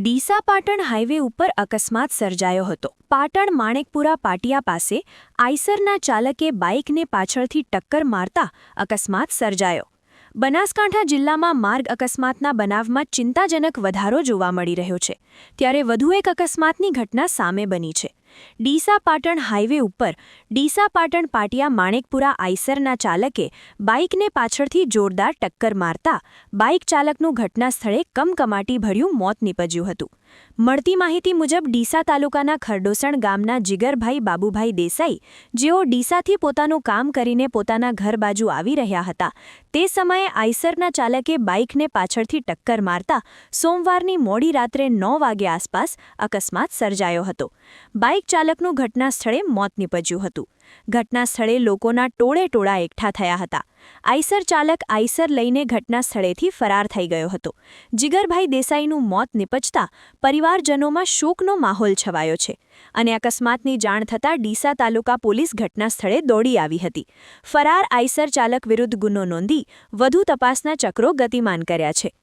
Deesa Patan highway ઉપર અકસ્માત સર્જાયો હતો. પાટણ માણેકપુરા પાટિયા પાસે આઈસરના ચાલકે બાઇકને પાછળથી ટક્કર મારતા અકસ્માત સર્જાયો. બનાસકાંઠા જિલ્લામાં માર્ગ અકસ્માતના બનાવમાં ચિંતાજનક વધારો જોવા મળી રહ્યો છે. ત્યારે વધુ એક અકસ્માતની ઘટના સામે બની છે. ડીસા પાટણ હાઈવે ઉપર ડીસા પાટણ પાટિયા માણેકપુરા આઈસરના ચાલકે બાઇકને પાછળથી જોરદાર ટક્કર મારતા બાઇક ચાલકનું ઘટના સ્થળે કમકમાટી ભર્યું મોત નીપજ્યું હતું. મળતી માહિતી મુજબ ડીસા તાલુકાના ખરડોસણ ગામના જીગરભાઈ બાબુભાઈ દેસાઈ જેઓ ડીસાથી પોતાનું કામ કરીને પોતાના ઘર બાજુ આવી રહ્યા હતા. તે સમયે આઈસરના ચાલકે બાઇકને પાછળથી ટક્કર મારતા સોમવારની મોડી રાત્રે નવ વાગ્યા આસપાસ અકસ્માત સર્જાયો હતો. બાઇક ચાલકનું ઘટના સ્થળે મોત નીપજ્યું હતું. ઘટના સ્થળે લોકોના ટોળે ટોળા એકઠા થયા હતા. આઈસર ચાલક આઈસર લઈને ઘટના સ્થળેથી ફરાર થઈ ગયો હતો. જીગરભાઈ દેસાઈનું મોત નિપજતા પરિવારજનોમાં શોકનો માહોલ છવાયો છે અને અકસ્માતની જાણ થતાં ડીસા તાલુકા પોલીસ ઘટના સ્થળે દોડી આવી હતી. ફરાર આઈસર ચાલક વિરુદ્ધ ગુનો નોંધી વધુ તપાસના ચક્રો ગતિમાન કર્યા છે.